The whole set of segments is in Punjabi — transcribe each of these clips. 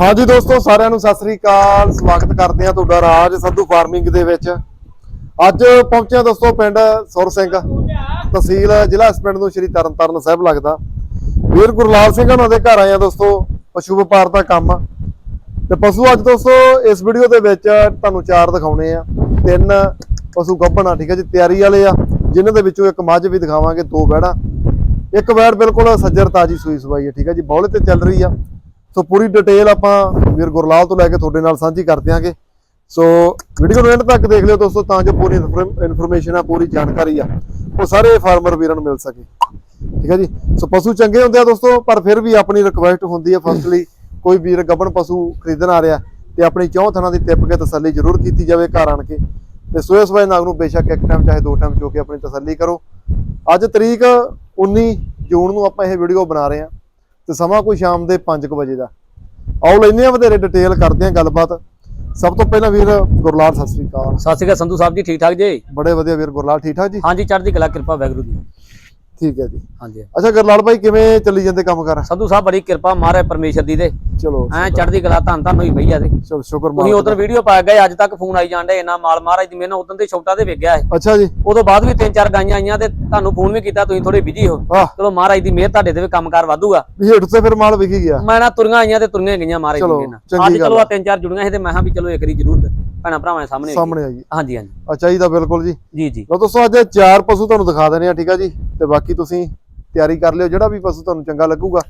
ਹਾਂਜੀ ਦੋਸਤੋ, ਸਾਰਿਆਂ ਨੂੰ ਸਤਿ ਸ੍ਰੀ ਅਕਾਲ। ਸਵਾਗਤ ਕਰਦੇ ਆ ਤੁਹਾਡਾ ਰਾਜ ਸੰਧੂ ਫਾਰਮਿੰਗ ਦੇ ਵਿੱਚ। ਅੱਜ ਪਹੁੰਚਿਆ ਦੋਸਤੋ ਪਿੰਡ ਸੁਰ ਸਿੰਘ, ਤਹਿਸੀਲ ਜ਼ਿਲ੍ਹਾ ਇਸ ਪਿੰਡ ਨੂੰ ਸ਼੍ਰੀ ਤਰਨਤਾਰਨ ਸਾਹਿਬ ਲੱਗਦਾ। ਵੀਰ ਗੁਰਲਾਲ ਸਿੰਘ ਉਹਨਾਂ ਦੇ ਘਰ ਆਏ ਆ ਦੋਸਤੋ, ਪਸ਼ੂ ਵਪਾਰ ਦਾ ਕੰਮ। ਆ ਤੇ ਪਸ਼ੂ ਅੱਜ ਦੋਸਤੋ, ਇਸ ਵੀਡੀਓ ਦੇ ਵਿੱਚ ਤੁਹਾਨੂੰ ਚਾਰ ਦਿਖਾਉਣੇ ਆ। ਤਿੰਨ ਪਸ਼ੂ ਗੱਭਣ ਆ ਠੀਕ ਹੈ ਜੀ? ਤਿਆਰੀ ਵਾਲੇ ਆ। ਜਿਨ੍ਹਾਂ ਦੇ ਵਿੱਚੋਂ ਇੱਕ ਮੱਝ ਵੀ ਦਿਖਾਵਾਂਗੇ, ਦੋ ਵਹਿੜਾਂ ਇੱਕ ਵੈੜ ਬਿਲਕੁਲ ਸੱਜਰ ਤਾਜੀ ਸੂਈ ਸਵਾਈ ਹੈ, ਠੀਕ ਹੈ ਜੀ? ਬੌਲੇ ਤੇ ਚੱਲ ਰਹੀ ਆ। ਸੋ ਪੂਰੀ ਡਿਟੇਲ ਆਪਾਂ ਵੀਰ ਗੁਰਲਾਲ ਤੋਂ ਲੈ ਕੇ ਤੁਹਾਡੇ ਨਾਲ ਸਾਂਝੀ ਕਰ ਦਿਆਂਗੇ। ਸੋ ਵੀਡੀਓ ਨੂੰ ਐਂਡ ਤੱਕ ਦੇਖ ਲਿਓ ਦੋਸਤੋ, ਤਾਂ ਜੋ ਪੂਰੀ ਇਨਫੋਰਮੇਸ਼ਨ ਆ, ਪੂਰੀ ਜਾਣਕਾਰੀ ਆ, ਉਹ ਸਾਰੇ ਫਾਰਮਰ ਵੀਰਾਂ ਨੂੰ ਮਿਲ ਸਕੇ। ਠੀਕ ਹੈ ਜੀ? ਸੋ ਪਸ਼ੂ ਚੰਗੇ ਹੁੰਦੇ ਆ ਦੋਸਤੋ, ਪਰ ਫਿਰ ਵੀ ਆਪਣੀ ਰਿਕੁਐਸਟ ਹੁੰਦੀ ਹੈ ਫਸਟਲੀ ਕੋਈ ਵੀਰ ਗੱਬਣ ਪਸ਼ੂ ਖਰੀਦਣ ਆ ਰਿਹਾ, ਤੇ ਆਪਣੀ ਚੌਂ ਥਣਾ ਦੀ ਟਿੱਪ ਕੇ ਤਸੱਲੀ ਜ਼ਰੂਰ ਕੀਤੀ ਜਾਵੇ ਘਰ ਆਣ ਕੇ। ਤੇ ਸੋਏ ਸੋਏ ਨਾਗ ਨੂੰ ਬੇਸ਼ੱਕ ਇੱਕ ਟਾਈਮ ਚਾਹੇ ਦੋ ਟਾਈਮ ਚੋ ਕੇ ਆਪਣੀ ਤਸੱਲੀ ਕਰੋ। ਅੱਜ ਤਰੀਕ 19 ਜੂਨ ਨੂੰ ਆਪਾਂ ਇਹ ਵੀਡੀਓ ਬਣਾ ਰਹੇ ਹਾਂ। ਤੇ ਸਮਾਂ ਕੋਈ ਸ਼ਾਮ ਦੇ 5 ਵਜੇ ਦਾ। ਆਓ ਲੈਨੇ ਆ ਵਧੇਰੇ ਡਿਟੇਲ ਕਰਦੇ ਆ ਗੱਲਬਾਤ। ਸਭ ਤੋਂ ਪਹਿਲਾਂ ਵੀਰ ਗੁਰਲਾਲ ਸਤਿ ਸ੍ਰੀ ਅਕਾਲ। ਸਤਿ ਸ਼੍ਰੀ ਅਕਾਲ ਸੰਧੂ ਸਾਹਿਬ ਜੀ ਠੀਕ ਠਾਕ ਜੀ? ਬੜੇ ਵਧੀਆ ਵੀਰ ਗੁਰਲਾਲ ਠੀਕ ਠਾਕ ਜੀ? ਹਾਂਜੀ ਚੜ੍ਹਦੀ ਕਲਾ ਕਿਰਪਾ ਵੈਗਰੂ ਦੀ ਠੀਕ ਹੈ ਜੀ। ਹਾਂਜੀ। ਅੱਛਾ ਗੁਰਲਾਲ ਭਾਈ ਕਿਵੇਂ ਚੱਲੀ ਜਾਂਦੇ ਕੰਮ ਕਰ? ਸੰਧੂ ਸਾਹਿਬ ਬੜੀ ਕਿਰਪਾ ਮਹਾਰਾਜ ਪਰਮੇਸ਼ਰ ਦੀ ਦੇ ਚਲੋ ਐ ਚੜ੍ਹਦੀ ਕਲਾ ਧੰਨ ਧੰਨ ਹੋਈ ਪਈ ਆ ਤੇ। ਚਲੋ ਸ਼ੁਕਰ ਤੁਸੀਂ ਮਾਲਕ ਉਧਰ ਵੀਡੀਓ ਪਾ ਗਏ ਅੱਜ ਤੱਕ ਫੋਨ ਆਈ ਜਾਂਦੇ ਇੰਨਾ ਮਾਲ। ਮਹਾਰਾਜ ਦੀ ਮਿਹਨਤ ਉਦੋਂ ਤੇ ਛੋਟਾ ਤੇ ਵੇਖ ਗਿਆ ਹੈ ਦਾ। ਅੱਛਾ ਜੀ। ਉਦੋਂ ਬਾਅਦ ਵੀ ਤਿੰਨ ਚਾਰ ਗਾਈਆਂ ਆਈਆਂ ਤੇ ਤੁਹਾਨੂੰ ਫੋਨ ਵੀ ਕੀਤਾ ਤੁਸੀਂ ਥੋੜੇ ਬਿਜ਼ੀ ਹੋ। ਚਲੋ ਮਹਾਰਾਜ ਦੀ ਮਿਹਰ ਤੁਹਾਡੇ ਤੇ ਵੀ ਕੰਮਕਾਰ ਵਾਧੂਗਾ। ਵੀ ਹੇਠ ਤੇ ਫਿਰ ਮਾਲ ਵਿਕੀ ਗਿਆ। ਮੈਂ ਨਾ ਤੁਰੀਆਂ ਆਈਆਂ ਤੇ ਤੁਰੀਆਂ ਗਈਆਂ ਮਹਾਰਾਜ ਦੀ ਮਿਹਰ ਨਾਲ। ਅੱਜ ਚਲੋ ਆ। ਤਿੰਨ ਚਾਰ ਜੁੜੀਆਂ ਸੀ ਤੇ ਮੈਂ ਕਿਹਾ ਵੀ ਚਲੋ ਇੱਕ ਵਾਰੀ ਜ਼ਰੂਰ। ਭੈਣਾ ਭਰਾਵਾਂ ਦੇ ਸਾਹਮਣੇ। ਸਾਹਮਣੇ ਆਈ ਹਾਂਜੀ ਹਾਂਜੀ। ਅੱਛਾ ਜੀ ਦਾ ਬਿਲਕੁਲ ਜੀ। ਜੀ ਜੀ। ਲਓ ਦੋਸਤੋ ਅੱਜ ਚਾਰ ਪਸ਼ੂ ਤੁਹਾਨੂੰ ਦਿਖਾ ਦੇਣੇ ਆ ਠੀਕ ਆ ਜੀ? ਤੇ ਬਾਕੀ ਤੁਸੀਂ ਤਿਆਰੀ ਕਰ ਲਿਓ ਜਿਹੜਾ ਵੀ ਪਸ਼ੂ ਤੁਹਾਨੂੰ ਚੰਗਾ ਲੱਗੂਗਾ।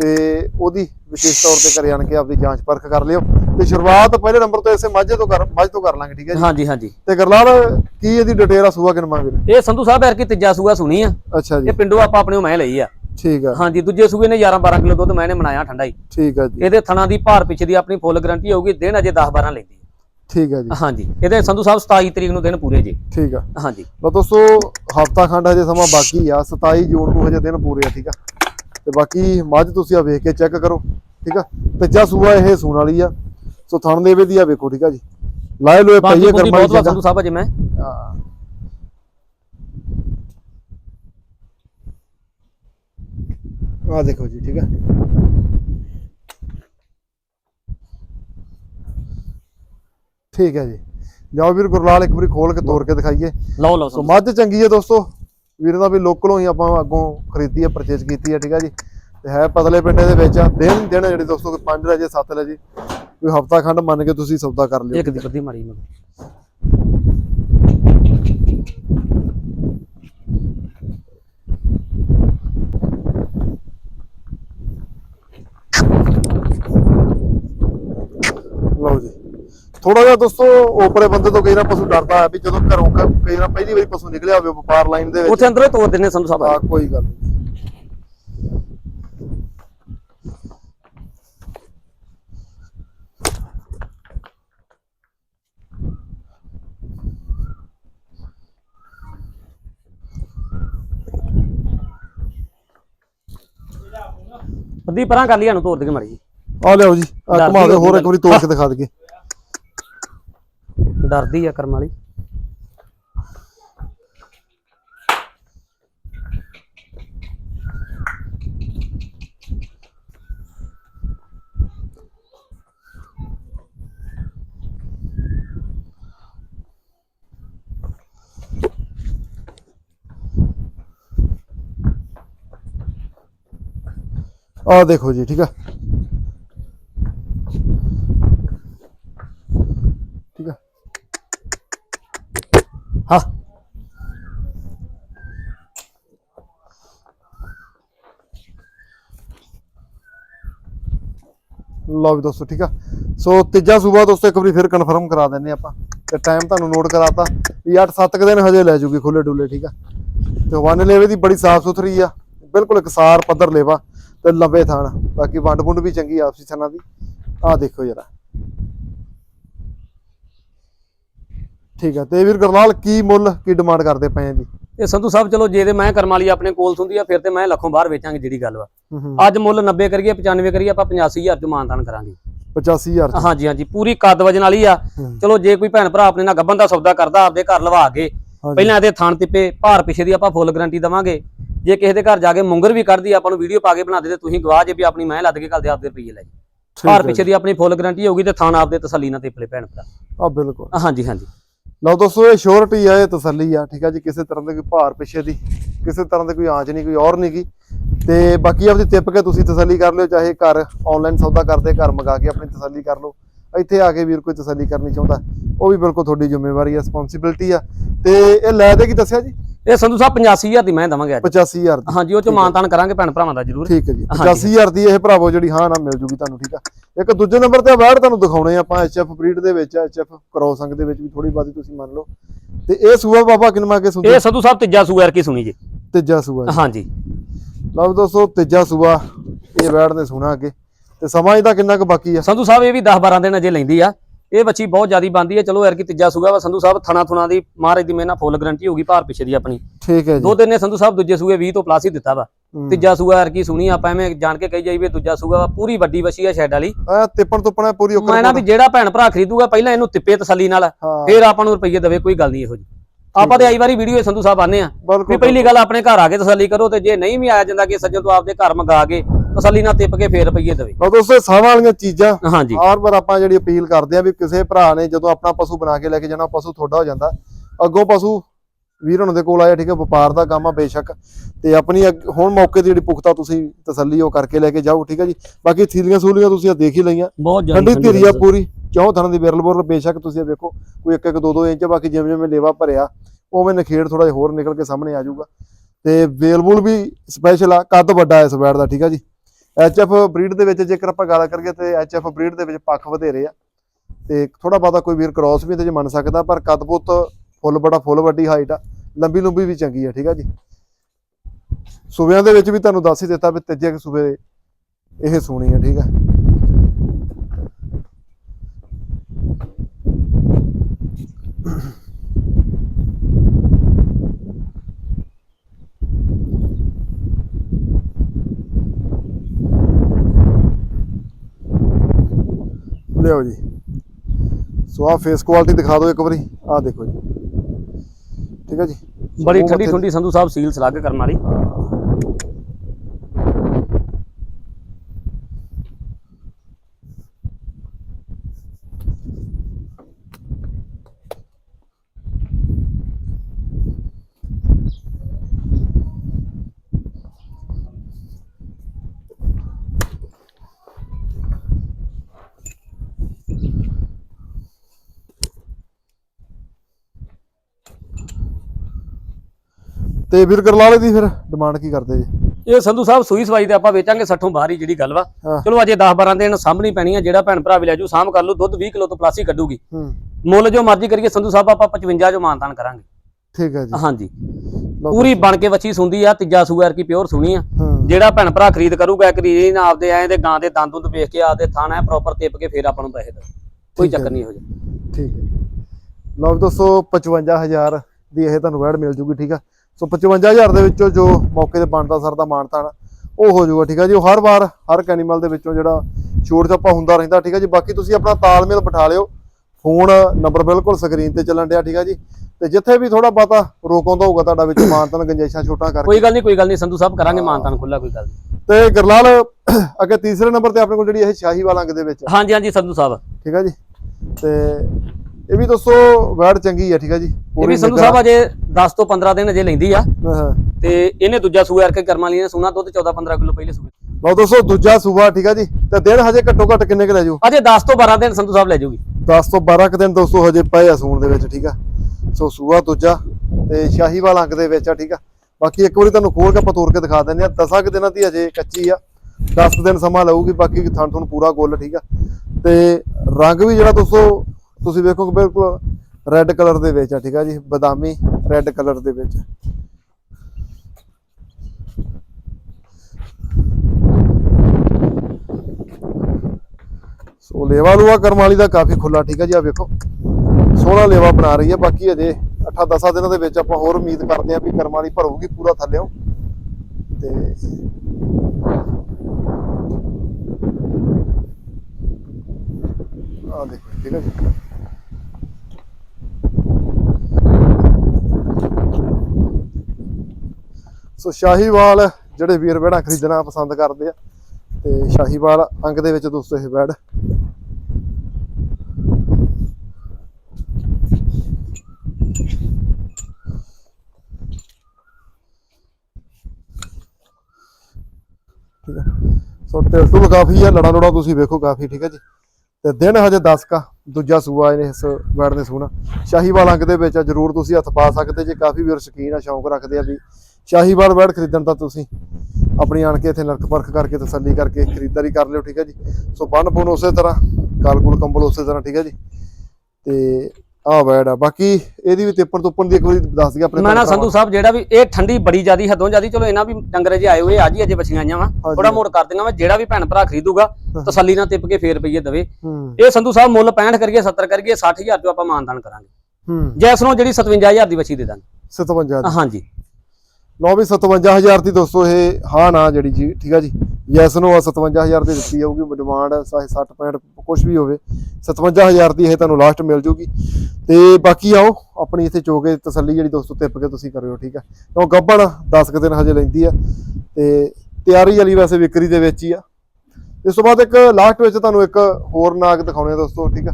ਤੇ ਉਹਦੀ ਵਿਸ਼ੇਸ਼ ਤੌਰ ਤੇ ਆਣ ਕੇ ਆਪਦੀ ਜਾਂਚ ਪਰਖ ਕਰ ਲਿਓ। ਤੇ ਸ਼ੁਰੂਆਤ ਪਹਿਲੇ ਨੰਬਰ ਤੋਂ ਇਸੇ ਮੱਝ ਤੋਂ ਕਰ ਮੱਝ ਤੋਂ ਕਰ ਲਾਂਗੇ ਠੀਕ ਹੈ ਜੀ? ਹਾਂਜੀ ਹਾਂਜੀ। ਤੇ ਗਰਲਾਲ ਕੀ ਇਹਦੀ ਡਿਟੇਲ ਆ ਸੂਆ ਕਿਨਮਾ ਵੀਰ? ਇਹ ਸੰਧੂ ਸਾਹਿਬ ਐਰ ਕੀ ਤੀਜਾ ਸੂਆ ਸੁਣੀ ਆ। ਅੱਛਾ ਜੀ। ਇਹ ਪਿੰਡੋਂ ਆਪਾਂ ਆਪਣੇ ਮੈਂ ਲਈ ਆ। ਠੀਕ ਆ। ਹਾਂਜੀ ਦੂਜੇ ਸੂਏ ਨੇ 11 12 ਕਿਲੋ ਦੁੱਧ ਮੈਂ ਨੇ ਬਣਾਇਆ ਠੰਡਾ ਹੀ। ਠੀਕ ਆ ਜੀ। ਇਹਦੇ ਥਣਾ ਦੀ ਭਾਰ ਪਿੱਛੇ ਦੀ ਆਪਣੀ ਫੁੱਲ ਗਾਰੰਟੀ ਹੋਊਗੀ ਦਿਨ ਅਜੇ 10 12 ਲੈਂਦੀ ਠੀਕ ਆ ਜੀ। ਹਾਂਜੀ ਇਹਦੇ ਸੰਧੂ ਸਾਹਿਬ 27 ਤਰੀਕ ਨੂੰ ਦਿਨ ਪੂਰੇ ਜੀ। ਠੀਕ ਆ। ਹਾਂਜੀ। ਲਓ ਦੋਸਤੋ ਹਫਤਾ ਖੰਡ ਹਜੇ ਸਮਾਂ ਬਾਕੀ ਆ 27 ਜੂਨ ਨੂੰ ਹਜੇ ਦਿਨ ਪੂਰੇ ਆ ਠੀਕ ਆ। ਤੇ ਬਾਕੀ ਮੱਝ ਤੁਸੀਂ ਆ ਵੇਖ ਕੇ ਚੈੱਕ ਕਰੋ ਠੀਕ ਆ। ਤੀਜਾ ਸੂਆ ਇਹ ਸੂਣ ਵਾਲੀ ਆ। ਸੋ ਥਣ ਦੇ ਦੀ ਆ ਵੇਖੋ ਠੀਕ ਆ ਜੀ। ਲਾਏ ਲੋਏ ਪਈਏ ਕਰਮਾਂ ਬਹੁਤ ਜਗ੍ਹਾ ਸੰਧੂ ਸਾਹਿਬ ਅਜੇ ਮੈਂ। ਆ ਦੇਖੋ ਜੀ ਠੀਕ ਆ। ਠੀਕ ਹੈ ਜੀ। ਜਾਓ ਵੀਰ ਗੁਰਲਾਲ ਇੱਕ ਵਾਰੀ ਖੋਲ ਕੇ ਤੋੜ ਕੇ ਦਿਖਾਈਏ। ਲਓ ਲਓ ਸੋ ਮੱਝ ਚੰਗੀ ਹੈ ਦੋਸਤੋ। ਵੀਰ ਦਾ ਵੀ ਲੋਕਲੋਂ ਹੀ ਆਪਾਂ ਅੱਗੋਂ ਖਰੀਦੀ ਹੈ ਪਰਚੇਸ ਕੀਤੀ ਹੈ ਠੀਕ ਹੈ ਜੀ। ਤੇ ਹੈ ਪਤਲੇ ਪਿੰਡੇ ਦੇ ਵਿੱਚ ਆ। ਦਿਨ ਦਿਨ ਜਿਹੜੇ ਦੋਸਤੋ 5 ਲੈ ਜੇ 7 ਲੈ ਜੇ। ਕੋਈ ਹਫਤਾ ਖੰਡ ਮੰਨ ਕੇ ਤੁਸੀਂ ਸੌਦਾ ਕਰ ਲਿਓ। ਇੱਕ ਦੀ ਮਾਰੀ ਮਗਰ ਲਓ ਜੀ ਥੋੜਾ ਜਿਹਾ ਦੋਸਤੋ ਓਪਰੇ ਬੰਦੇ ਤੋਂ ਕਈ ਨਾ ਪਸ਼ੂ ਡਰਦਾ ਹੈ ਵੀ ਜਦੋਂ ਘਰੋਂ ਕਈ ਨਾ ਪਹਿਲੀ ਵਾਰੀ ਪਸ਼ੂ ਨਿਕਲਿਆ ਹੋਵੇ ਵਪਾਰ ਲਾਈਨ ਦੇ ਵਿੱਚ। ਉੱਥੇ ਅੰਦਰੋਂ ਹੀ ਤੋੜ ਦਿੰਨੇ ਸੰਧੂ ਸਾਹਿਬ ਆ ਕੋਈ ਗੱਲ ਨਹੀਂ। ਬੱਦੀ ਪਰਾਂ ਕਰ ਲਈ ਇਹਨੂੰ ਤੋੜ ਦੇ ਕੇ ਮਾਰੀ ਆ ਲਿਓ ਜੀ ਆ ਘੁਮਾ ਦੇ ਹੋਰ ਇੱਕ ਵਾਰੀ ਤੋੜ ਕੇ ਦਿਖਾ ਦਈਏ। ਡਰਦੀ ਆ ਕਰਮ ਵਾਲੀ। ਆ ਦੇਖੋ ਜੀ ਠੀਕ ਆ ਠੀਕ ਆ ਹਾਂ ਲਓ ਵੀ ਦੋਸਤੋ, ਠੀਕ ਆ? ਸੋ ਤੀਜਾ ਸੂਬਾ ਦੋਸਤੋ, ਇੱਕ ਵਾਰੀ ਫਿਰ ਕਨਫਰਮ ਕਰਾ ਦਿੰਨੇ ਆਪਾਂ ਤੇ ਟਾਈਮ ਤੁਹਾਨੂੰ ਨੋਟ ਕਰਾਤਾ ਵੀ 8-7 ਦਿਨ ਹਜੇ ਲੈ ਜੂਗੀ ਖੁੱਲੇ ਡੁੱਲੇ, ਠੀਕ ਆ? ਤੇ ਵਨ ਲੇਵੇ ਦੀ ਬੜੀ ਸਾਫ਼ ਸੁਥਰੀ ਆ, ਬਿਲਕੁਲ ਇਕਸਾਰ ਪੱਧਰ ਲੇਵਾ ਤੇ ਲੰਬੇ ਥਾਣ। ਬਾਕੀ ਵੰਡ ਵੁੰਡ ਵੀ ਚੰਗੀ ਆ ਆਪਸੀ ਥਾਨਾਂ ਦੀ। ਆਹ ਦੇਖੋ ਜਰਾ। ਠੀਕ ਆ, ਤੇ ਵੀਰ ਗਰਨਾਲ ਕੀ ਮੁੱਲ, ਕੀ ਡਿਮਾਂਡ ਕਰਦੇ ਪਏ ਆ ਜੀ? ਇਹ ਸੰਧੂ ਸਾਹਿਬ, ਚਲੋ ਜੇ ਤੇ ਮੈਂ ਕਰਮ ਵਾਲੀ ਆਪਣੇ ਕੋਲ ਸੁੰਦੀ ਆ, ਫਿਰ ਤੇ ਮੈਂ ਲੱਖੋਂ ਬਾਹਰ ਵੇਚਾਂਗੇ ਜਿਹੜੀ ਗੱਲ ਵਾ। ਅੱਜ ਮੁੱਲ 90 ਕਰੀਏ 95 ਕਰੀਏ ਆਪਾਂ 85000 ਚ ਮਾਨਤਾਨ ਕਰਾਂਗੇ। 85000 ਚ। ਹਾਂਜੀ ਹਾਂਜੀ ਪੂਰੀ ਕੱਦ ਵਜਨ ਵਾਲੀ ਆ। ਚਲੋ ਜੇ ਕੋਈ ਭੈਣ ਭਰਾ ਆਪਣੇ ਨਾਲ ਗੱਬਨ ਦਾ ਸੌਦਾ ਕਰਦਾ ਆਪਦੇ ਘਰ ਲਵਾ ਕੇ। ਪਹਿਲਾਂ ਇਹਦੇ ਥਣ ਤਿੱਪੇ ਭਾਰ ਪਿਛੇ ਦੀ ਆਪਾਂ ਫੁੱਲ ਗਾਰੰਟੀ ਦਵਾਂਗੇ। ਜੇ ਕਿਸੇ ਦੇ ਘਰ ਜਾ ਕੇ ਮੁੰਗਰ ਵੀ ਕੱਢਦੀ ਆਪਾਂ ਨੂੰ ਵੀਡੀਓ ਪਾ ਕੇ ਬਣਾ ਦੇ ਤੇ ਤੁਸੀਂ ਗਵਾਹ ਜੇ ਵੀ ਆਪਣੀ ਮੈਂ ਲੱਦ ਕੇ ਕੱਲ ਦੇ ਆਪਦੇ ਰੁਪਈਏ ਲੈ ਜੀ ਭਾਰ ਪਿੱਛੇ ਦੀ ਆਪਣੀ ਫੁੱਲ ਗਾਰੰਟੀ ਹੋਊਗੀ ਤੇ ਥਾਣ ਆਪਦੇ ਤਸੱਲੀ ਨਾਲ ਤੇਪਲੇ ਭੈਣ ਭਰਾ। ਆ ਬਿਲਕੁਲ। ਹਾਂਜੀ ਹਾਂਜੀ। ਲਓ ਦੋਸਤੋ ਇਹ ਸ਼ੋਰਟੀ ਆ ਇਹ ਤਸੱਲੀ ਆ ਠੀਕ ਆ ਜੀ ਕਿਸੇ ਤਰ੍ਹਾਂ ਦੇ ਕੋਈ ਭਾਰ ਪਿੱਛੇ ਦੀ ਕਿਸੇ ਤਰ੍ਹਾਂ ਦੇ ਕੋਈ ਆਂਚ ਨਹੀਂ ਕੋਈ ਔਰ ਨਹੀਂ ਗੀ। ਤੇ ਬਾਕੀ ਆਪਦੀ ਟਿੱਪ ਕੇ ਤੁਸੀਂ ਤਸੱਲੀ ਕਰ ਲਿਓ ਚਾਹੇ ਘਰ ਆਨਲਾਈਨ ਸੌਦਾ ਕਰਦੇ ਘਰ ਮੰਗਾ ਕੇ ਆਪਣੀ ਤਸੱਲੀ ਕਰ ਲਓ। ਇੱਥੇ ਆ ਕੇ ਵੀਰ ਕੋਈ ਤਸੱਲੀ ਕਰਨੀ ਚਾਹੁੰਦਾ ਉਹ ਵੀ ਬਿਲਕੁਲ ਤੁਹਾਡੀ ਜ਼ਿੰਮੇਵਾਰੀ ਆ ਰਿਸਪੌਂਸਿਬਿਲਟੀ ਆ। ਤੇ ਇਹ ਲੈ ਦੇ ਕੀ ਦੱਸਿਆ ਜੀ? ਇਹ ਸੰਧੂ ਸਾਹਿਬ 85000 ਦੀ ਮੈਂ ਦਵਾਂਗੇ ਅੱਜ। 85000 ਦੀ। ਹਾਂਜੀ ਉਹ ਚ ਮਾਨਤਾਨ ਕਰਾਂਗੇ ਭੈਣ ਭਰਾਵਾਂ ਦਾ ਜ਼ਰੂਰ। ਠੀਕ ਹੈ ਜੀ। ਹਾਂਜੀ। 85000 ਦੀ ਇਹ ਭਰਾਵੋ ਜਿਹੜੀ ਹਾਂ ਨਾ ਮਿਲ ਜੂਗੀ ਤੁਹਾਨੂੰ ਠੀਕ ਆ। ਇੱਕ ਦੂਜੇ ਨੰਬਰ ਤੇ ਵੈੜ ਤੁਹਾਨੂੰ ਦਿਖਾਉਣੇ ਆਪਾਂ ਐਚਐਫ ਬਰੀਡ ਦੇ ਵਿੱਚ ਐਚਐਫ ਕ੍ਰੋਸ ਅੰਗ ਦੇ ਵਿੱਚ ਵੀ ਥੋੜੀ ਬਾਤੀ ਤੁਸੀਂ ਮੰਨ ਲਓ। ਤੇ ਇਹ ਸੂਆ ਬਾਬਾ ਕਿਨਮਾ ਕੇ ਸੁਣਦੇ? ਇਹ ਸੰਧੂ ਸਾਹਿਬ ਤੀਜਾ ਸੂਆ ਕੀ ਸੁਣੀ ਜੀ? ਤੀਜਾ ਸੂਆ। ਹਾਂਜੀ। ਲਓ ਦੋਸਤੋ ਤੀਜਾ ਸੂਆ। ਇਹ ਵੈੜ ਨੇ ਸੁਣਾ ਅੱਗੇ। ਤੇ ਸਮਾਂ ਇਹਦਾ ਕਿੰਨਾ ਕੁ ਬਾਕੀ ਆ? ਸੰਧੂ ਸਾਹਿਬ ਇਹ ਵੀ 10 12 ਦਿਨ ਅਜੇ ਲੈਂਦੀ ਆ। ਇਹ ਬੱਚੀ ਬਹੁਤ ਜ਼ਿਆਦੀ ਬੰਦੀ ਹੈ ਚਲੋ ਯਾਰ ਕੀ ਤੀਜਾ ਸੂਆ ਵਾ। ਸੰਧੂ ਸਾਹਿਬ ਥਣਾ ਥੁਣਾ ਦੀ ਮਹਾਰਾਜ ਦੀ ਮੇਨਾ ਫੁੱਲ ਗਾਰੰਟੀ ਹੋਊਗੀ ਭਾਰ ਪਿੱਛੇ ਦੀ ਆਪਣੀ। ਠੀਕ ਹੈ ਜੀ। ਦੋ ਦਿਨ ਨੇ ਸੰਧੂ ਸਾਹਿਬ ਦੂਜੇ ਸੂਏ 20 ਤੋਂ ਪਲੱਸ ਹੀ ਦਿੱਤਾ ਵਾ। ਤੀਜਾ ਸੂਆ ਯਾਰ ਕੀ ਸੁਣੀ ਆਪਾਂ ਐਵੇਂ ਜਾਣ ਕੇ ਕਹੀ ਜਾਈ ਵੀ ਦੂਜਾ ਸੂਆ ਵਾ। ਪੂਰੀ ਵੱਡੀ ਵਛੀ ਆ ਸ਼ੈਡ ਵਾਲੀ। ਆ ਤਿੱਪਣ ਤੁੱਪਣਾ ਪੂਰੀ ਉਕਰ ਮੈਂ ਨਾ ਵੀ ਜਿਹੜਾ ਭੈਣ ਭਰਾ ਖਰੀਦੂਗਾ ਪਹਿਲਾਂ ਇਹਨੂੰ ਤਿੱਪੇ ਤਸੱਲੀ ਨਾਲ ਫੇਰ ਆਪਾਂ ਨੂੰ ਰੁਪਈਏ ਦੇਵੇ ਕੋਈ ਗੱਲ ਨਹੀਂ ਇਹੋ ਜੀ ਆਪਾਂ ਤੇ ਆਈ ਵਾਰੀ ਵੀਡੀਓ ਸੰਧੂ ਸਾਹਿਬ ਆਨੇ ਆ ਵੀ ਪਹਿਲੀ ਗੱਲ ਆਪਣੇ ਘਰ ਆ ਕੇ ਤਸੱਲੀ ਕਰੋ ਤੇ ਜੇ ਨਹੀਂ ਵੀ ਆਇਆ ਜਾਂਦਾ ਕਿ ਸੱਜਣ ਤੋਂ ਆਪਦੇ ਘਰ ਮੰਗਾ ਕੇ ਤਸੱਲੀ ਨਾਲ ਤਿੱਪ ਕੇ ਫੇਰ ਰੁਪਈਏ ਦੇਵੇ। ਲਓ ਦੋਸਤੋ ਸਾਹ ਵਾਲੀਆਂ ਚੀਜ਼ਾਂ। ਹਾਂਜੀ। ਹਰ ਵਾਰ ਆਪਾਂ ਜਿਹੜੀ ਅਪੀਲ ਕਰਦੇ ਆ ਵੀ ਕਿਸੇ ਭਰਾ ਨੇ ਜਦੋਂ ਆਪਣਾ ਪਸ਼ੂ ਬਣਾ ਕੇ ਲੈ ਕੇ ਜਾਣਾ ਪਸ਼ੂ ਤੁਹਾਡਾ ਹੋ ਜਾਂਦਾ। ਅੱਗੋਂ ਪਸ਼ੂ ਵੀਰ ਹੁਣ ਦੇ ਕੋਲ ਆਇਆ ਠੀਕ ਹੈ ਵਪਾਰ ਦਾ ਕੰਮ ਆ ਬੇਸ਼ੱਕ। ਤੇ ਆਪਣੀ ਹੁਣ ਮੌਕੇ ਦੀ ਜਿਹੜੀ ਪੁਖਤਾ ਤੁਸੀਂ ਤਸੱਲੀ ਉਹ ਕਰਕੇ ਲੈ ਕੇ ਜਾਓ ਠੀਕ ਹੈ ਜੀ। ਬਾਕੀ ਥੀਲੀਆਂ ਸੂਲੀਆਂ ਤੁਸੀਂ ਆ ਦੇਖ ਹੀ ਲਈਆਂ। ਬਹੁਤ ਠੰਡੀ ਧੀਰੀ ਆ ਪੂਰੀ। ਚੌਂ ਥਾਂ ਦੀ ਬਿਰਲ ਬੁਰਲ ਬੇਸ਼ੱਕ ਤੁਸੀਂ ਇਹ ਵੇਖੋ, ਕੋਈ ਇੱਕ ਇੱਕ ਦੋ ਦੋ ਇੰਚ ਬਾਕੀ ਜਿਵੇਂ ਜਿਵੇਂ ਲੇਵਾ ਭਰਿਆ, ਉਵੇਂ ਨਖੇੜ ਥੋੜਾ ਜਿਹਾ ਹੋਰ ਨਿਕਲ ਕੇ ਸਾਹਮਣੇ ਆ ਜਾਊਗਾ। ਤੇ ਵੇਲਬੁਲ ਵੀ ਸਪੈਸ਼ਲ ਆ, ਕੱਦ ਵੱਡਾ ਇਸ ਬੈਡ ਦਾ, ਠੀਕ ਆ ਜੀ? ਐਚਐਫ ਬਰੀਡ ਦੇ ਵਿੱਚ ਜੇਕਰ ਆਪਾਂ ਗੱਲ ਕਰੀਏ ਤੇ ਐਚਐਫ ਬਰੀਡ ਦੇ ਵਿੱਚ ਪੱਖ ਵਧੇਰੇ ਆ। ਤੇ ਥੋੜਾ ਬਹੁਤਾ ਕੋਈ ਵੀਰ ਕ੍ਰਾਸ ਵੀ ਇਹਦੇ 'ਚ ਮੰਨ ਸਕਦਾ, ਪਰ ਕੱਦ ਬੁੱਤ ਫੁੱਲ ਬੜਾ, ਫੁੱਲ ਵੱਡੀ ਹਾਈਟ ਆ, ਲੰਬੀ ਲੰਬੀ ਵੀ ਚੰਗੀ ਆ, ਠੀਕ ਆ ਜੀ? ਸੂਬਿਆਂ ਦੇ ਵਿੱਚ ਵੀ ਤੁਹਾਨੂੰ ਦੱਸ ਹੀ ਦਿੱਤਾ ਵੀ ਤੀਜੇ ਕੁ ਸੂਬੇ ਇਹ ਸੋਹਣੀ ਆ, ਠੀਕ ਆ? ਲਿਓ ਜੀ। ਸੋ ਆ ਫੇਸ ਕੁਆਲਿਟੀ ਦਿਖਾ ਦਿਓ ਇੱਕ ਵਾਰੀ। ਆ ਦੇਖੋ ਜੀ। ਠੀਕ ਹੈ ਜੀ। ਬੜੀ ਉਹ ਠੰਡੀ ਮੱਥੇ- ਠੰਡੀ ਸੰਧੂ ਸਾਹਿਬ ਸੀਲ ਸਲੱਗ ਕਰਨ ਵਾਲੀ। ਤੇ ਵੀਰ ਕਰਲਾਲੇ ਦੀ ਫਿਰ ਡਿਮਾਂਡ ਕੀ ਕਰਦੇ ਜੀ? ਇਹ ਸੰਧੂ ਸਾਹਿਬ ਸੂਈ ਸਵਾਈ ਤੇ ਆਪਾਂ ਵੇਚਾਂਗੇ 60 ਬਾਹਰ ਹੀ ਜਿਹੜੀ ਗੱਲ ਵਾ। ਹਾਂ। ਚਲੋ ਅਜੇ 10 12 ਦਿਨ ਸਾਂਭਣੀ ਪੈਣੀ ਆ ਜਿਹੜਾ ਭੈਣ ਭਰਾ ਵੀ ਲੈ ਜੂ ਸਾਂਭ ਕਰ ਲੂ ਦੁੱਧ 20 ਕਿਲੋ ਤੋਂ ਪਲੱਸ ਕੱਢੂਗੀ। ਹੂੰ। ਮੁੱਲ ਜੋ ਮਰਜ਼ੀ ਕਰੀਏ ਸੰਧੂ ਸਾਹਿਬ ਆਪਾਂ 55 ਜੋ ਮਾਨਤਾਨ ਕਰਾਂਗੇ। ਠੀਕ ਹੈ ਜੀ। ਹਾਂਜੀ। ਲਓ ਪੂਰੀ ਬਣ ਕੇ ਵੱਛੀ ਸੁੰਦੀ ਆ ਤੀਜਾ ਸੂਆ ਕੀ ਪਿਓਰ ਸੁਣੀ ਆ। ਹੂੰ। ਜਿਹੜਾ ਭੈਣ ਭਰਾ ਖਰੀਦ ਕਰੂਗਾ ਕਰੀ ਨਾ ਆਪਦੇ ਐਂ ਤੇ ਗਾਂ ਦੇ ਦੰਦ ਦੁੰਦ ਵੇਖ ਕੇ ਆਪਦੇ ਥਾਣਾ ਪ੍ਰੋਪਰ ਤਿੱਪ ਕੇ ਫੇਰ ਆਪਾਂ ਨੂੰ ਪੈਸੇ ਦੇ ਕੋਈ ਠੀਕ ਹੈ ਚੱਕਰ ਨਹੀਂ ਹੋ ਜਾ ਠੀਕ ਹੈ ਲਓ ਵੀ ਦੋਸਤੋ 55000 ਦੀ ਇਹ ਤੁਹਾਨੂੰ ਵੈੜ ਮਿਲ ਜੂਗੀ ਠੀਕ ਆ? ਸੋ 55000 ਦੇ ਵਿੱਚੋਂ ਜੋ ਮੌਕੇ ਤੇ ਬਣਦਾ ਸਰ ਦਾ ਮਾਨਤਾਨ ਉਹ ਹੋ ਜਾਊਗਾ ਠੀਕ ਆ ਜੀ? ਉਹ ਹਰ ਵਾਰ ਹਰ ਇੱਕ ਐਨੀਮਲ ਦੇ ਵਿੱਚੋਂ ਜਿਹੜਾ ਛੋਟ ਛੱਪਾ ਹੁੰਦਾ ਰਹਿੰਦਾ ਠੀਕ ਆ ਜੀ? ਬਾਕੀ ਤੁਸੀਂ ਆਪਣਾ ਤਾਲਮੇਲ ਬਿਠਾ ਲਿਓ। ਫੋਨ ਨੰਬਰ ਬਿਲਕੁਲ ਸਕਰੀਨ ਤੇ ਚੱਲਣ ਡਿਆ ਠੀਕ ਆ ਜੀ? ਤੇ ਜਿੱਥੇ ਵੀ ਥੋੜਾ ਬਹੁਤਾ ਰੋਕ ਆਉਂਦਾ ਹੋਊਗਾ ਤੁਹਾਡਾ ਵਿੱਚ ਮਾਨਤਾਨ ਗੰਜੈਸ਼ਾਂ ਛੋਟਾਂ ਕਰਕੇ। ਕੋਈ ਗੱਲ ਨਹੀਂ ਕੋਈ ਗੱਲ ਨਹੀਂ ਸੰਧੂ ਸਾਹਿਬ ਕਰਾਂਗੇ ਮਾਨਤਾਨ ਖੁੱਲਾ ਕੋਈ ਗੱਲ ਨਹੀਂ। ਤੇ ਗਰਲਾਲ ਅੱਗੇ ਤੀਸਰੇ ਨੰਬਰ ਤੇ ਆਪਣੇ ਕੋਲ ਜਿਹੜੀ ਇਹ ਸ਼ਾਹੀਵਾਲ ਅੰਗ ਦੇ ਵਿੱਚ। ਹਾਂਜੀ ਹਾਂਜੀ ਸੰਧੂ ਸਾਹਿਬ। ਠੀਕ ਆ ਜੀ? ਤੇ ਇਹ ਵੀ ਦੋਸਤੋ ਵੈੜ ਚੰਗੀ ਆ ਠੀਕ ਆ ਜੀ? ਇਹ ਵੀ ਸੰਧੂ ਸਾਹਿਬ ਅਜੇ 10 ਤੋਂ 15 ਦਿਨ ਅਜੇ ਲੈਂਦੀ ਆ। ਤੇ ਇਹਨੇ ਦੂਜਾ ਸੂਆ ਕਰਕੇ ਕਰਮਾਂ ਲਈ ਸੋਨਾ ਦੁੱਧ 14 15 ਕਿਲੋ ਪਹਿਲੇ ਸੂਏ। ਲਓ ਦੋਸਤੋ ਦੂਜਾ ਸੂਬਾ ਠੀਕ ਆ ਜੀ? ਤੇ ਦਿਨ ਹਜੇ ਘੱਟੋ ਘੱਟ ਕਿੰਨੇ ਕੁ ਲੈ ਜਾਓ ਅਜੇ 10 ਤੋਂ 12 ਦਿਨ ਸੰਧੂ ਸਾਹਿਬ ਲੈ ਜਾਊਗੀ। 10 ਤੋਂ 12 ਕੁ ਦਿਨ ਦੋਸਤੋ ਹਜੇ ਪਏ ਆ ਸੂਣ ਦੇ ਵਿੱਚ ਠੀਕ ਆ? ਸੋ ਸੂਆ ਦੂਜਾ ਤੇ ਸ਼ਾਹੀਵਾਲ ਅੰਕ ਦੇ ਵਿੱਚ ਆ ਠੀਕ ਆ? ਬਾਕੀ ਇੱਕ ਵਾਰੀ ਤੁਹਾਨੂੰ ਖੋਲ ਕੇ ਆਪਾਂ ਤੋੜ ਕੇ ਦਿਖਾ ਦਿੰਦੇ ਆ। 10 ਕੁ ਦਿਨਾਂ ਦੀ ਹਜੇ ਕੱਚੀ ਆ। 10 ਦਿਨ ਸਮਾਂ ਲਊਗੀ ਬਾਕੀ ਥਣ ਤੁਹਾਨੂੰ ਪੂਰਾ ਗੋਲ ਠੀਕ ਆ? ਤੇ ਰੰਗ ਵੀ ਜਿਹੜਾ ਦੋਸਤੋ ਤੁਸੀਂ ਵੇਖੋ ਬਿਲਕੁਲ ਰੈੱਡ ਕਲਰ ਦੇ ਵਿੱਚ ਆ, ਠੀਕ ਆ ਜੀ, ਬਦਾਮੀ ਰੈੱਡ ਕਲਰ ਦੇ ਵਿੱਚ। ਸੋ ਲੇਵਾ ਲੂਆ ਕਰਮ ਦਾ ਕਾਫੀ ਖੁੱਲਾ ਠੀਕ ਹੈ ਜੀ ਆ ਵੇਖੋ। ਸੋਹਣਾ ਲੇਵਾ ਬਣਾ ਰਹੀ ਹੈ ਬਾਕੀ ਅਜੇ 8-10 ਦਿਨਾਂ ਦੇ ਵਿੱਚ ਆਪਾਂ ਹੋਰ ਉਮੀਦ ਕਰਦੇ ਹਾਂ ਵੀ ਕਰਮ ਭਰੂਗੀ ਪੂਰਾ ਥੱਲਿਓ। ਤੇ ਆ ਦੇਖੋ, ਠੀਕ ਹੈ ਜੀ। ਸੋ ਸ਼ਾਹੀਵਾਲ, ਜਿਹੜੇ ਵੀਰ ਬੇੜਾ ਖਰੀਦਣਾ ਪਸੰਦ ਕਰਦੇ ਆ, ਤੇ ਸ਼ਾਹੀਵਾਲ ਅੰਗ ਦੇ ਵਿੱਚ ਦੋਸਤੋ ਇਹ ਬੈਡ ਠੀਕ ਹੈ ਸੋ ਟਿਲਟੂ ਕਾਫੀ ਆ, ਲੜਾ ਲੋੜਾ ਤੁਸੀਂ ਵੇਖੋ ਕਾਫੀ, ਠੀਕ ਹੈ ਜੀ। ਤੇ ਦਿਨ ਹਜੇ 10 ਕਾ, ਦੂਜਾ ਸੂਆ ਇਹਨੇ ਇਸ ਬੈਡ ਨੇ ਸੂਣਾ। ਸ਼ਾਹੀਵਾਲ ਅੰਗ ਦੇ ਵਿੱਚ ਆ, ਜਰੂਰ ਤੁਸੀਂ ਹੱਥ ਪਾ ਸਕਦੇ ਜੇ, ਕਾਫੀ ਵੀਰ ਸ਼ੌਕੀਨ ਆ, ਸ਼ੌਂਕ ਰੱਖਦੇ ਆ ਵੀ ਸ਼ਾਹੀਵਾਲ ਬੈਡ ਖਰੀਦਣ ਤਾਂ ਤੁਸੀਂ ਆਪਣੀ ਆਣ ਕੇ ਇੱਥੇ ਨਰਕ ਪਰਖ ਕਰਕੇ ਤਸੱਲੀ ਕਰਕੇ ਖਰੀਦਦਾਰੀ ਕਰ ਲਿਓ ਠੀਕ ਹੈ ਜੀ। ਸੋ ਬੰਨ ਪੁੰਨ ਉਸੇ ਤਰ੍ਹਾਂ ਕਾਲਕੁਲ ਕੰਬਲ ਉਸੇ ਤਰ੍ਹਾਂ ਠੀਕ ਹੈ ਜੀ। ਤੇ ਆਹ ਬੈਡ ਆ। ਬਾਕੀ ਇਹਦੀ ਵੀ ਤੇਪਣ ਤੁੱਪਣ ਦੀ ਇੱਕ ਵਾਰੀ ਦੱਸ ਦਿਆ ਆਪਣੇ ਮੈਂ ਨਾ ਸੰਧੂ ਸਾਹਿਬ ਜਿਹੜਾ ਵੀ ਇਹ ਠੰਡੀ ਬੜੀ ਜਿਆਦੀ ਹੱਦੋਂ ਜਿਆਦੀ ਚਲੋ ਇਹਨਾਂ ਵੀ ਡੰਗਰੇ ਜੇ ਆਏ ਹੋਏ ਅੱਜ ਹੀ ਅਜੇ ਬਚੀਆਂ ਆਈਆਂ ਵਾ। ਥੋੜਾ ਮੋੜ ਕਰ ਦਿੰਗਾ ਮੈਂ ਜਿਹੜਾ ਵੀ ਭੈਣ ਭਰਾ ਖਰੀਦੂਗਾ ਤਸੱਲੀ ਨਾਲ ਤਿੱਪ ਕੇ ਫੇਰ ਰੁਪਈਏ ਦੇਵੇ। ਇਹ ਸੰਧੂ ਸਾਹਿਬ ਮੁੱਲ 65 ਕਰੀਏ 70 ਕਰੀਏ 60000 ਤੋਂ ਆਪਾਂ ਮਾਨਦਾਨ ਕਰਾਂਗੇ। ਜੈਸ ਨੂੰ ਜਿਹੜੀ 57000 ਦੀ ਬੱਚੀ ਦੇ ਦਾਂਗੇ। 57 ਦੀ। ਹਾਂਜੀ। ਲਓ ਵੀ 57000 ਦੀ ਦੋਸਤੋ ਇਹ ਹਾਂ ਨਾ ਜਿਹੜੀ ਜੀ, ਠੀਕ ਆ ਜੀ? ਯੈਸ ਨੂੰ 57000 ਦੀ ਦਿੱਤੀ ਜਾਊਗੀ ਡਿਮਾਂਡ ਚਾਹੇ 60 65 ਕੁਝ ਵੀ ਹੋਵੇ। 57000 ਦੀ ਇਹ ਤੁਹਾਨੂੰ ਲਾਸਟ ਮਿਲ ਜੂਗੀ। ਤੇ ਬਾਕੀ ਆਓ, ਆਪਣੀ ਇੱਥੇ ਚੋ ਕੇ ਤਸੱਲੀ ਜਿਹੜੀ ਦੋਸਤੋ ਤਿੱਪ ਕੇ ਤੁਸੀਂ ਕਰਿਓ, ਠੀਕ ਆ? ਕਿਉਂ ਗੱਬਣ 10 ਕੁ ਦਿਨ ਹਜੇ ਲੈਂਦੀ ਆ, ਤੇ ਤਿਆਰੀ ਵਾਲੀ ਵੈਸੇ ਵਿਕਰੀ ਦੇ ਵਿੱਚ ਹੀ ਆ। ਇਸ ਤੋਂ ਬਾਅਦ ਇੱਕ ਲਾਸਟ ਵਿੱਚ ਤੁਹਾਨੂੰ ਇੱਕ ਹੋਰ ਨਾਗ ਦਿਖਾਉਣੇ ਆ ਦੋਸਤੋ, ਠੀਕ ਆ?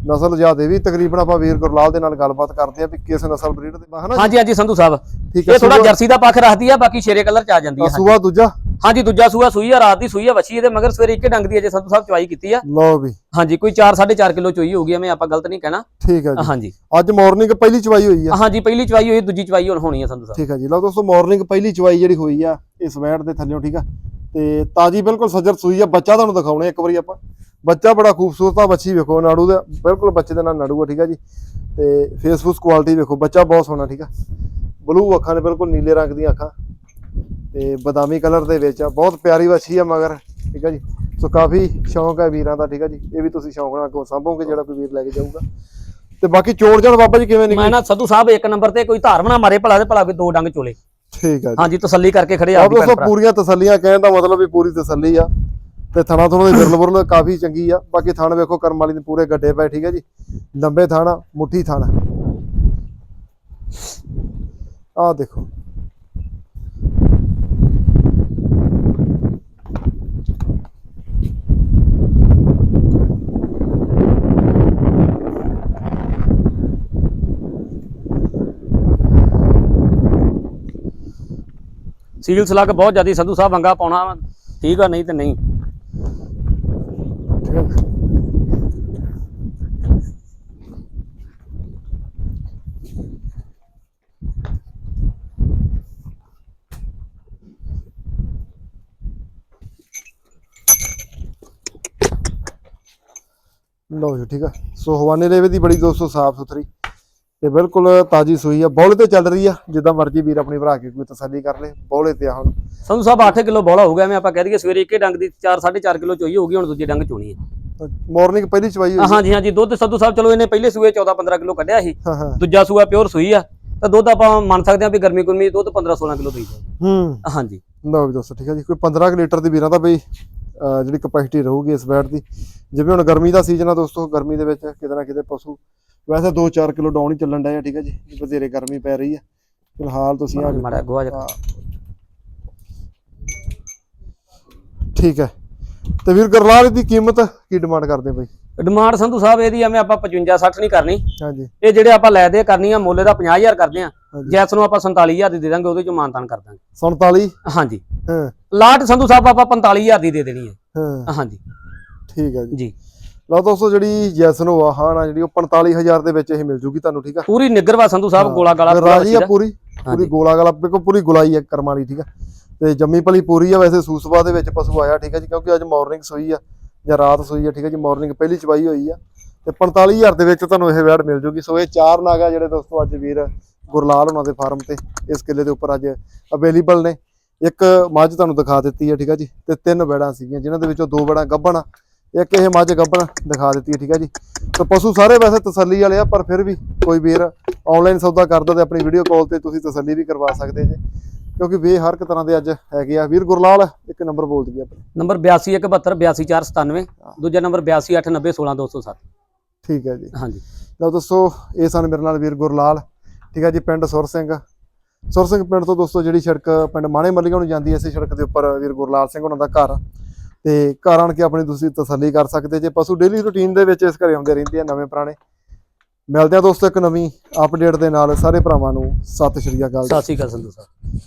ਨਸਲ ਜਿਆਦੇ ਵੀ ਤਕਰੀਬਨ ਆਪਾਂ ਵੀਰ ਗੁਰਲਾਲ ਦੇ ਨਾਲ ਗੱਲਬਾਤ ਕਰਦੇ ਆ ਵੀ ਕਿਸ ਨਸਲ ਬਰੀਡ ਦੇ ਹਨਾ? ਹਾਂਜੀ ਹਾਂਜੀ ਸੰਧੂ ਸਾਹਿਬ। ਠੀਕ ਆ ਇਹ ਥੋੜਾ ਜਰਸੀ ਦਾ ਪੱਖ ਰੱਖਦੀ ਆ ਬਾਕੀ ਸ਼ੇਰੇ ਕਲਰ ਚ ਆ ਜਾਂਦੀ ਆ ਆ ਸੂਆ ਦੂਜਾ? ਹਾਂਜੀ ਦੂਜਾ ਸੂਆ ਸੂਈ ਆ ਰਾਤ ਦੀ ਸੂਈ ਆ ਵੱਛੀ ਇਹਦੇ ਮਗਰ ਸਵੇਰੇ ਇੱਕੇ ਡੰਗ ਦੀ ਅਜੇ ਸੰਧੂ ਸਾਹਿਬ ਚਵਾਈ ਕੀਤੀ ਆ। ਲਓ ਵੀ। ਹਾਂਜੀ ਕੋਈ 4 4.5 ਕਿਲੋ ਚੋਈ ਹੋਊਗੀ ਐਵੇਂ ਆਪਾਂ ਗਲਤ ਨਹੀਂ ਕਹਿਣਾ। ਠੀਕ ਹੈ ਜੀ। ਹਾਂਜੀ। ਅੱਜ ਮਾਰਨਿੰਗ ਪਹਿਲੀ ਚਵਾਈ ਹੋਈ ਆ। ਹਾਂਜੀ ਪਹਿਲੀ ਚਵਾਈ ਹੋਈ ਦੂਜੀ ਚਵਾਈ ਹੁਣ ਹੋਣੀ ਆ ਸੰਧੂ ਸਾਹਿਬ। ਠੀਕ ਹੈ ਜੀ। ਲਓ ਦੋਸਤੋ ਮਾਰਨਿੰਗ ਪਹਿਲੀ ਚਵਾਈ ਜਿਹੜੀ ਹੋਈ ਆ ਇਸ ਵੈਟ ਦੇ ਥੱਲੇੋਂ ਠੀਕ ਆ। ਤੇ ਤਾਜੀ ਬਿਲਕੁਲ ਸੱਜਰ ਸੂਈ ਆ ਬੱਚਾ ਤੁਹਾਨੂੰ ਦਿਖਾਉਣੇ ਇੱਕ ਵਾਰੀ ਆਪਾਂ। ਬੱਚਾ ਬੜਾ ਖੂਬਸੂਰਤ ਆ ਬੱਚੀ ਵੇਖੋ ਨਾੜੂ ਦਾ ਬਿਲਕੁਲ ਬੱਚੇ ਦੇ ਨਾਲ ਨਾੜੂ ਆ ਠੀਕ ਆ ਜੀ? ਤੇ ਫੇਸਬੁੱਕ ਕੁਆਲਿਟੀ ਵੇਖੋ ਬੱਚਾ ਬਹੁਤ ਸੋਹਣਾ ਠੀਕ ਆ? ਬਲੂ ਅੱਖਾਂ ਨੇ ਬਿਲਕੁਲ ਨੀਲੇ ਰੰਗ ਦੀਆਂ ਅੱਖਾਂ। ਤੇ ਬਦਾਮੀ ਕਲਰ ਦੇ ਵਿੱਚ ਆ ਬਹੁਤ ਪਿਆਰੀ ਬੱਚੀ ਆ ਮਗਰ ਠੀਕ ਆ ਜੀ? ਸੋ ਕਾਫੀ ਸ਼ੌਂਕ ਹੈ ਵੀਰਾਂ ਦਾ ਠੀਕ ਆ ਜੀ? ਇਹ ਵੀ ਤੁਸੀਂ ਸ਼ੌਂਕ ਨਾਲ ਅੱਗੋਂ ਸਾਂਭੋਗੇ ਜਿਹੜਾ ਕੋਈ ਵੀਰ ਲੈ ਕੇ ਜਾਊਗਾ। ਤੇ ਬਾਕੀ ਚੋਣ ਜਾਣ ਬਾਬਾ ਜੀ ਕਿਵੇਂ ਮੈਂ ਨਿਕਲੀ ਨਾ ਸੰਧੂ ਸਾਹਿਬ ਇੱਕ ਨੰਬਰ ਤੇ ਕੋਈ ਧਾਰ ਬਣਾ ਮਾਰੇ ਭਲਾ ਤੇ ਭਲਾ ਕੋਈ ਦੋ ਡੰਗ ਚੋਲੇ। ਠੀਕ ਆ ਜੀ। ਹਾਂਜੀ ਤਸੱਲੀ ਕਰਕੇ ਖੜੇ ਆ ਦੋਸਤੋ ਪੂਰੀਆਂ ਤਸੱਲੀਆਂ ਕਹਿਣ ਦਾ ਮਤਲਬ ਵੀ ਪੂਰੀ ਤਸੱਲੀ ਆ। ਤੇ ਥਾਣਾ ਥਣਾ ਦੀ ਵਿਰਲ ਵਿਰਲ ਕਾਫੀ ਚੰਗੀ ਆ। ਬਾਕੀ ਥਣ ਵੇਖੋ, ਕਰਮ ਵਾਲੀ ਦੇ ਪੂਰੇ ਗੱਡੇ ਪਏ, ਠੀਕ ਹੈ ਜੀ। ਲੰਬੇ ਥਾਣਾ, ਮੁੱਠੀ ਥਾਣਾ। ਆ ਦੇਖੋ। ਸੀਲ ਸਲੱਗ ਬਹੁਤ ਜ਼ਿਆਦੀ, ਸੰਧੂ ਸਾਹਿਬ ਵੰਗਾ ਪਾਉਣਾ ਵਾ। ਠੀਕ ਆ, ਨਹੀਂ ਤੇ ਨਹੀਂ। ਲਓ ਜੀ, ਠੀਕ ਆ। ਸੋ ਹਵਾਨੇ ਲੇਵੇ ਦੀ ਬੜੀ ਦੋਸਤੋ ਸਾਫ਼ ਸੁਥਰੀ ਤੇ ਬਿਲਕੁਲ ਤਾਜੀ ਸੂਈ ਆ। ਬੌਲੇ ਤੇ ਚੱਲ ਰਹੀ ਆ, ਜਿੱਦਾਂ ਮਰਜ਼ੀ ਵੀਰ ਆਪਣੀ ਭਰਾ ਕੇ ਕੋਈ ਤਸੱਲੀ ਕਰ ਲੇ, ਬੌਲੇ ਤੇ ਆ ਹੁਣ। ਸੰਧੂ ਸਾਹਿਬ 8 ਕਿਲੋ ਬਹੁਲਾ ਹੋ ਗਿਆ ਮੈਂ ਆਪਾਂ ਕਹਿ ਦਈਏ ਸਵੇਰੇ ਇੱਕੇ ਡੰਗ ਦੀ 4 4.5 ਕਿਲੋ ਚੋਈ ਗਈ ਹੁਣ ਦੂਜੇ ਡੰਗ ਚੋਣੀ ਹੈ। ਮਾਰਨਿੰਗ ਪਹਿਲੀ ਚਵਾਈ ਹੋਈ ਹਾਂਜੀ ਹਾਂਜੀ ਦੁੱਧ ਸੰਧੂ ਸਾਹਿਬ ਚਲੋ ਇਹਨੇ ਪਹਿਲੇ ਸੂਏ 14 15 ਕਿਲੋ ਕੱਢਿਆ ਸੀ। ਹਾਂ ਹਾਂ। ਦੂਜਾ ਸੂਆ ਪਿਓਰ ਸੂਈ ਆ। ਤਾਂ ਦੁੱਧ ਆਪਾਂ ਮੰਨ ਸਕਦੇ ਹਾਂ ਵੀ ਗਰਮੀ ਗੁਰਮੀ ਦੁੱਧ 15 16 ਕਿਲੋ ਦੇਈ ਜਾਏ ਹੂੰ। ਹਾਂਜੀ। ਲਓ ਵੀ ਦੋਸਤੋ ਠੀਕ ਹੈ ਜੀ। ਕੋਈ 15 ਕੁ ਲੀਟਰ ਦੀ ਵੀਰਾਂ ਦਾ ਬਈ ਜਿਹੜੀ ਕਪੈਸਿਟੀ ਰਹੂਗੀ ਇਸ ਬੈਟ ਦੀ। ਜਿਵੇਂ ਹੁਣ ਗਰਮੀ ਦਾ ਸੀਜ਼ਨ ਆ ਦੋਸਤੋ ਗਰਮੀ ਦੇ ਵਿੱਚ ਕਿਤੇ ਨਾ ਕਿਤੇ ਪਸ਼ੂ ਵੈਸੇ 2-4 ਕਿਲੋ ਡਾਊਨ ਹੀ ਚੱਲਣ ਡਿਆ ਠੀਕ ਹੈ ਜੀ। ਬਥੇਰੇ ਗਰਮੀ ਪੈ ਰਹੀ ਆ। ਫਿਲਹਾਲ ਤੁਸੀਂ ਆ ਮਾੜਾ ਗੋਹਾ ਜਿਹਾ ਠੀਕ ਹੈ ਤੇ ਵੀਰ ਗਰਲਾਲ ਦੀ ਕੀਮਤ ਕੀ ਡਿਮਾਂਡ ਕਰਦੇ ਬਈ? ਡਿਮਾਂਡ ਸੰਧੂ ਸਾਹਿਬ ਇਹਦੀ ਐਵੇਂ ਆਪਾਂ 55 60 ਨਹੀਂ ਕਰਨੀ। ਹਾਂਜੀ। ਇਹ ਜਿਹੜੇ ਆਪਾਂ ਲੈ ਦੇ ਕਰਨੀ ਆ ਮੁੱਲ ਦਾ 50000 ਕਰਦੇ ਆ। ਜੈਸ ਨੂੰ ਆਪਾਂ 47000 ਦੀ ਦੇ ਦਾਂਗੇ ਉਹਦੇ ਚੋਂ ਮਾਨਤਾਨ ਕਰ ਦਾਂਗੇ। 47 ਹਾਂਜੀ। ਹਾਂ। ਲਾਟ ਸੰਧੂ ਸਾਹਿਬ ਆਪਾਂ 45000 ਦੀ ਦੇ ਦੇਣੀ ਹੈ। ਹਾਂ। ਹਾਂਜੀ। ਠੀਕ ਹੈ ਜੀ। ਜੀ। ਲਓ ਦੋਸਤੋ ਜਿਹੜੀ ਜੈਸਨੋ ਆ ਹਾਂ ਨਾ ਜਿਹੜੀ ਉਹ 45000 ਦੇ ਵਿੱਚ ਇਹ ਮਿਲ ਜੂਗੀ ਤੁਹਾਨੂੰ ਠੀਕ ਆ? ਪੂਰੀ ਨਿੱਗਰਵਾ ਸੰਧੂ ਸਾਹਿਬ ਗੋਲਾ ਗਾਲਾ ਪੂਰਾ ਰਾਜੀ ਆ। ਪੂਰੀ। ਗੋਲਾ ਗਾਲਾ ਬਿਲਕੁਲ ਪੂਰੀ ਗੁਲਾਈ ਆ ਕਰਮਾਂ ਵਾਲੀ ਠੀਕ ਆ? ਤੇ ਜੰਮੀ ਪਲੀ ਪੂਰੀ ਆ, ਵੈਸੇ ਸੂਸਵਾ ਦੇ ਵਿੱਚ ਪਸ਼ੂ ਆਇਆ, ਠੀਕ ਹੈ ਜੀ, ਕਿਉਂਕਿ ਅੱਜ ਮਾਰਨਿੰਗ ਸੋਈ ਆ, ਜਾਂ ਰਾਤ ਸੋਈ ਆ, ਠੀਕ ਹੈ ਜੀ ਮਾਰਨਿੰਗ ਪਹਿਲੀ ਚਵਾਈ ਹੋਈ ਆ। ਤੇ 45000 ਦੇ ਵਿੱਚ ਤੁਹਾਨੂੰ ਇਹ ਵੈੜ ਮਿਲ ਜੂਗੀ। ਸੋ ਇਹ ਚਾਰ ਨਾਗਾ ਜਿਹੜੇ ਦੋਸਤੋ ਅੱਜ ਵੀਰ ਗੁਰਲਾਲ ਉਹਨਾਂ ਦੇ ਫਾਰਮ ਤੇ, ਇਸ ਕਿੱਲੇ ਦੇ ਉੱਪਰ ਅੱਜ ਅਵੇਲੇਬਲ ਨੇ। ਇੱਕ ਮੱਝ ਤੁਹਾਨੂੰ ਦਿਖਾ ਦਿੱਤੀ ਹੈ ਠੀਕ ਆ ਜੀ, ਤੇ ਤਿੰਨ ਵੈੜਾਂ ਸੀਗੀਆਂ, ਜਿਨ੍ਹਾਂ ਦੇ ਵਿੱਚੋਂ ਦੋ ਵੈੜਾਂ ਗੱਭਣ ਆ, ਇੱਕ ਇਹ ਮੱਝ ਗੱਭਣ ਦਿਖਾ ਦਿੱਤੀ ਹੈ ਠੀਕ ਹੈ ਜੀ। ਤੇ ਪਸ਼ੂ ਸਾਰੇ ਵੈਸੇ ਤਸੱਲੀ ਵਾਲੇ ਆ, ਪਰ ਫਿਰ ਵੀ ਕੋਈ ਵੀਰ ਆਨਲਾਈਨ ਸੌਦਾ ਕਰਦਾ ਤੇ ਆਪਣੀ ਵੀਡੀਓ ਕਾਲ ਤੇ ਤੁਸੀਂ ਤਸੱਲੀ ਵੀ ਕਰਵਾ ਸਕਦੇ ਜੇ। ਕਿਉਂਕਿ ਵੇ ਹਰ ਇੱਕ ਤਰ੍ਹਾਂ ਦੇ ਅੱਜ ਹੈਗੇ ਆ। ਵੀਰ ਗੁਰਲਾਲ ਇੱਕ ਨੰਬਰ ਬੋਲ ਦਈਏ ਨੰਬਰ 8217 82497 ਦੂਜਾ ਨੰਬਰ 8289026207 ਠੀਕ ਹੈ ਜੀ। ਹਾਂਜੀ। ਲਓ ਦੋਸਤੋ ਇਹ ਸਨ ਮੇਰੇ ਨਾਲ ਵੀਰ ਗੁਰਲਾਲ। ਠੀਕ ਹੈ ਜੀ ਪਿੰਡ ਸੁਰ ਸਿੰਘ। ਸੁਰ ਸਿੰਘ ਪਿੰਡ ਤੋਂ ਦੋਸਤੋ ਜਿਹੜੀ ਸੜਕ ਪਿੰਡ ਮਾਣੇ ਮੱਲੀਆਂ ਨੂੰ ਜਾਂਦੀ ਹੈ ਇਸੇ ਸੜਕ ਦੇ ਉੱਪਰ ਵੀਰ ਗੁਰਲਾਲ ਸਿੰਘ ਉਹਨਾਂ ਦਾ ਘਰ। ਤੇ ਘਰ ਆਣ ਕੇ ਆਪਣੀ ਤੁਸੀਂ ਤਸੱਲੀ ਕਰ ਸਕਦੇ ਜੇ ਪਸ਼ੂ ਡੇਲੀ ਰੁਟੀਨ ਦੇ ਵਿੱਚ ਇਸ ਘਰੇ ਆਉਂਦੇ ਰਹਿੰਦੇ ਆ ਨਵੇਂ ਪੁਰਾਣੇ। ਮਿਲਦੇ ਆ ਦੋਸਤੋ ਇੱਕ ਨਵੀਂ ਅਪਡੇਟ ਦੇ ਨਾਲ। ਸਾਰੇ ਭਰਾਵਾਂ ਨੂੰ ਸਤਿ ਸ਼੍ਰੀ ਅਕਾਲ। ਸਤਿ ਸ਼੍ਰੀ ਅਕਾਲ ਸੰਧੂ ਸਾਹਿਬ।